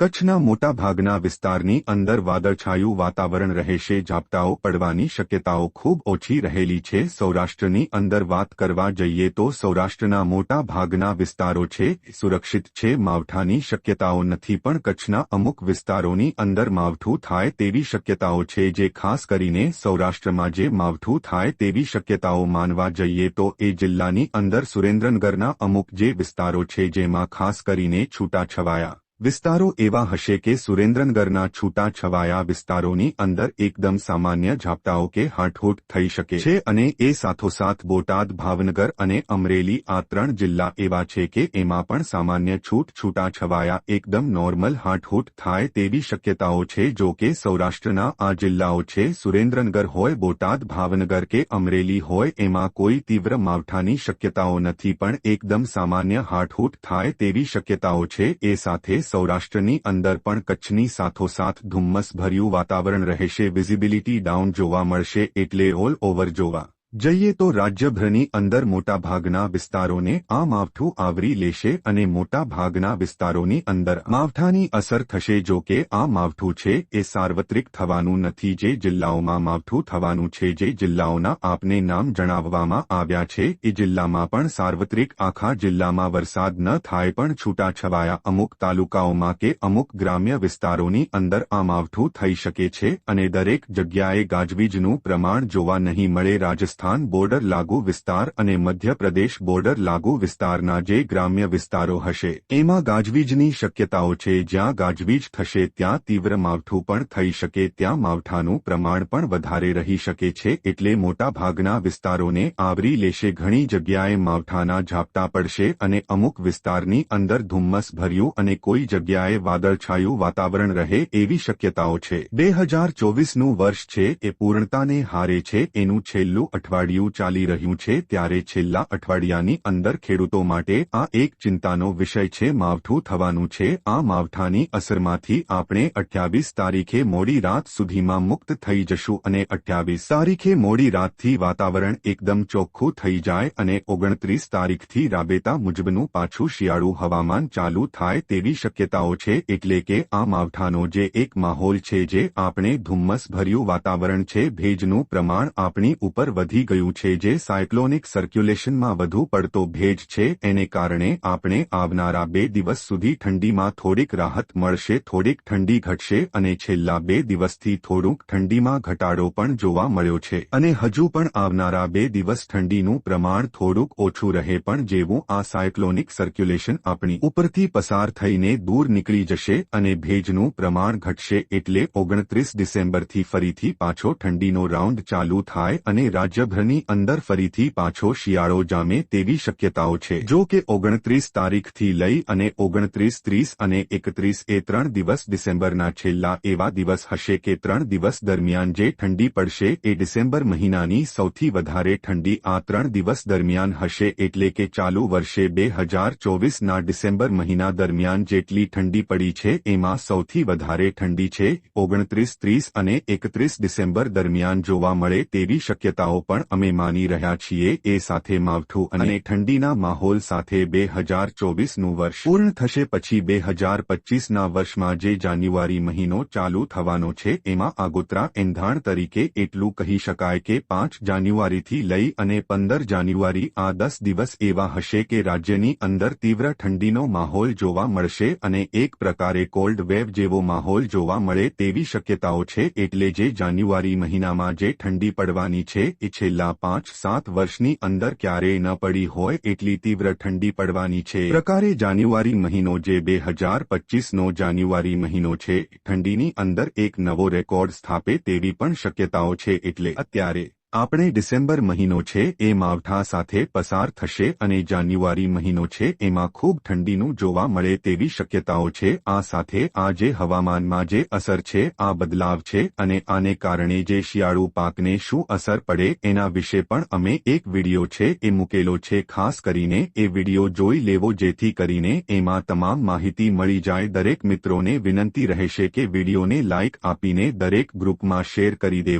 કચ્છના મોટા ભાગના વિસ્તારની અંદર વાદળછાયું વાતાવરણ રહેશે, ઝાપટાઓ પડવાની શક્યતાઓ ખૂબ ઓછી રહેલી છે. સૌરાષ્ટ્રની અંદર વાત કરવા જઈએ તો સૌરાષ્ટ્રના મોટા ભાગના વિસ્તારો છે, સુરક્ષિત છે. માવઠાની શક્યતાઓ નથી, પણ કચ્છના અમુક વિસ્તારોની અંદર માવઠું થાય તેવી શક્યતાઓ છે. જે ખાસ કરીને સૌરાષ્ટ્રમાં જે માવઠું થાય તેવી શક્યતાઓ માનવા જઈએ તો એ જિલ્લાની અંદર સુરેન્દ્રનગરના અમુક જે વિસ્તારો છે, જેમાં ખાસ કરીને છૂટાછવાયા વિસ્તારો એવા હશે કે સુરેન્દ્રનગરના છૂટાછવાયા વિસ્તારોની અંદર એકદમ સામાન્ય ઝાપટાઓ કે હાટહૂટ થઈ શકે છે અને એ સાથોસાથ બોટાદ, ભાવનગર અને અમરેલી, આ ત્રણ જિલ્લા એવા છે કે એમાં પણ સામાન્ય છૂટ, છૂટાછવાયા એકદમ નોર્મલ હાટહૂટ થાય તેવી શક્યતાઓ છે જો કે સૌરાષ્ટ્રના આ જિલ્લાઓ છે સુરેન્દ્રનગર હોય, બોટાદ, ભાવનગર કે અમરેલી હોય, એમાં કોઈ તીવ્ર માવઠાની શક્યતાઓ નથી પણ એકદમ સામાન્ય હાટહૂટ થાય તેવી શક્યતાઓ છે. એ સાથે સૌરાષ્ટ્રની અંદર પણ કચ્છની સાથોસાથ ધુમ્મસભર્યું વાતાવરણ રહેશે. વિઝિબિલિટી ડાઉન જોવા મળશે એટલે ઓલ ઓવર જોવા. જઈએ તો રાજ્યભરની અંદર મોટાભાગના વિસ્તારોને આ માવઠું આવરી લેશે અને મોટાભાગના વિસ્તારોની અંદર માવઠાની અસર થશે. જો કે આ માવઠું છે એ સાર્વત્રિક થવાનું નથી જે જિલ્લાઓમાં માવઠું થવાનું છે. જે જિલ્લાઓના આપને નામ જણાવવામાં આવ્યા છે. એ જિલ્લામાં પણ સાર્વત્રિક, આખા જિલ્લામાં વરસાદ ન થાય પણ છૂટાછવાયા અમુક તાલુકાઓમાં કે અમુક ગ્રામ્ય વિસ્તારોની અંદર આ માવઠું થઈ શકે છે અને દરેક જગ્યાએ ગાજવીજનું પ્રમાણ જોવા નહીં મળે. રાજસ્થાન રાજસ્થાન બોર્ડર લાગુ વિસ્તાર અને મધ્યપ્રદેશ બોર્ડર લાગુ વિસ્તારના જે ગ્રામ્ય વિસ્તારો હશે, એમાં ગાજવીજની શક્યતાઓ છે, જ્યાં ગાજવીજ થશે ત્યાં તીવ્ર માવઠું પણ થઈ શકે, ત્યાં માવઠાનું પ્રમાણ પણ વધારે રહી શકે છે, એટલે મોટાભાગના વિસ્તારોને આવરી લેશે, ઘણી જગ્યાએ માવઠાના ઝાપટા પડશે અને અમુક વિસ્તારની અંદર ધુમ્મસ ભર્યું અને કોઈ જગ્યાએ વાદળછાયું વાતાવરણ રહે એવી શક્યતાઓ છે. બે હજાર ચોવીસનું વર્ષ છે, એ પૂર્ણતાને હારે છે, એનું છેલ્લું અઠવાડિયું ચાલી રહ્યું છે ત્યારે છેલ્લા અઠવાડિયાની અંદર ખેડૂતો માટે આ એક ચિંતાનો વિષય છે, માવઠું થવાનું છે. આ માવઠાની અસરમાંથી આપણે અઠ્યાવીસ તારીખે મોડી રાત સુધીમાં મુક્ત થઈ જશું અને અઠ્યાવીસ તારીખે મોડી રાતથી વાતાવરણ એકદમ ચોખ્ખું થઈ જાય અને ઓગણત્રીસ તારીખથી રાબેતા મુજબનું પાછું શિયાળુ હવામાન ચાલુ થાય તેવી શક્યતાઓ છે. એટલે કે આ માવઠાનો જે એક માહોલ છે જે આપણે ધુમ્મસ ભર્યું વાતાવરણ છે, ભેજનું પ્રમાણ આપણી ઉપર વધી વધી ગયું છે જે સાયક્લોનિક સર્ક્યુલેશનમાં વધુ પડતો ભેજ છે. એને કારણે આપણે આવનારા બે દિવસ સુધી ઠંડીમાં થોડીક રાહત મળશે, થોડીક ઠંડી ઘટશે અને છેલ્લા બે દિવસથી થોડુંક ઠંડીમાં ઘટાડો પણ જોવા મળ્યો છે. અને હજુ પણ આવનારા બે દિવસ ઠંડીનું પ્રમાણ થોડુંક ઓછું રહે પણ જેવું આ સાયક્લોનિક સર્ક્યુલેશન આપણી ઉપરથી પસાર થઈને દૂર નીકળી જશે અને ભેજનું પ્રમાણ ઘટશે એટલે ઓગણત્રીસ ડિસેમ્બરથી ફરીથી પાછો ઠંડીનો રાઉન્ડ ચાલુ થાય અને રાજ્ય રાજ્યભરની અંદર ફરીથી પાછો શિયાળો જામે તેવી શક્યતાઓ છે. જો કે ઓગણત્રીસ તારીખથી લઈ અને ઓગણત્રીસ, ત્રીસ અને એકત્રીસ એ ત્રણ દિવસ ડિસેમ્બરના છેલ્લા એવા દિવસ હશે કે ત્રણ દિવસ દરમિયાન જે ઠંડી પડશે એ ડિસેમ્બર મહિનાની સૌથી વધારે ઠંડી આ ત્રણ દિવસ દરમિયાન હશે એટલે કે ચાલુ વર્ષે બે હજાર ચોવીસના ડિસેમ્બર મહિના દરમિયાન જેટલી ઠંડી પડી છે એમાં સૌથી વધારે ઠંડી છે ઓગણત્રીસ, ત્રીસ અને એકત્રીસ ડિસેમ્બર દરમિયાન જોવા મળે તેવી શક્યતાઓ પણ અમે માની રહ્યા છીએ, એ સાથે માવઠું અને ઠંડીના માહોલ સાથે બે હજાર ચોવીસનું વર્ષ પૂર્ણ થશે. પછી બે હજાર પચીસના વર્ષમાં જે જાન્યુઆરી મહિનો ચાલુ થવાનો છે, એમાં આગોતરા એંધાણ તરીકે એટલું કહી શકાય કે પાંચ જાન્યુઆરીથી લઈ અને પંદર જાન્યુઆરી આ દસ દિવસ એવા હશે કે રાજ્યની અંદર તીવ્ર ઠંડીનો માહોલ જોવા મળશે અને એક પ્રકારે કોલ્ડ વેવ જેવો માહોલ જોવા મળે તેવી શક્યતાઓ છે. એટલે જે જાન્યુઆરી મહિનામાં જે ઠંડી પડવાની છે, એ છેલ્લા પાંચ સાત વર્ષની અંદર ક્યારેય ન પડી હોય એટલી તીવ્ર ઠંડી પડવાની છે. પ્રકારે જાન્યુઆરી મહિનો જે બે હજાર પચીસનો જાન્યુઆરી મહિનો છે, ઠંડીની અંદર એક નવો રેકોર્ડ સ્થાપે તેવી પણ શક્યતાઓ છે એટલે અત્યારે આપણે ડિસેમ્બર મહિનો છે, એ માવઠા સાથે પસાર થશે અને જાન્યુઆરી મહિનો છે, એમાં ખૂબ ઠંડીનું જોવા મળે તેવી શક્યતાઓ છે. આ સાથે આ જે હવામાનમાં જે અસર છે, આ બદલાવ છે અને આને કારણે જે શિયાળુ પાકને શું અસર પડે એના વિશે પણ અમે એક વિડિયો છે, એ મૂકેલો છે. ખાસ કરીને એ વિડિયો જોઈ લેવો જેથી કરીને એમાં તમામ માહિતી મળી જાય. દરેક મિત્રોને વિનંતી રહેશે કે વિડિયોને લાઇક આપીને દરેક ગ્રુપમાં શેર કરી દેવો.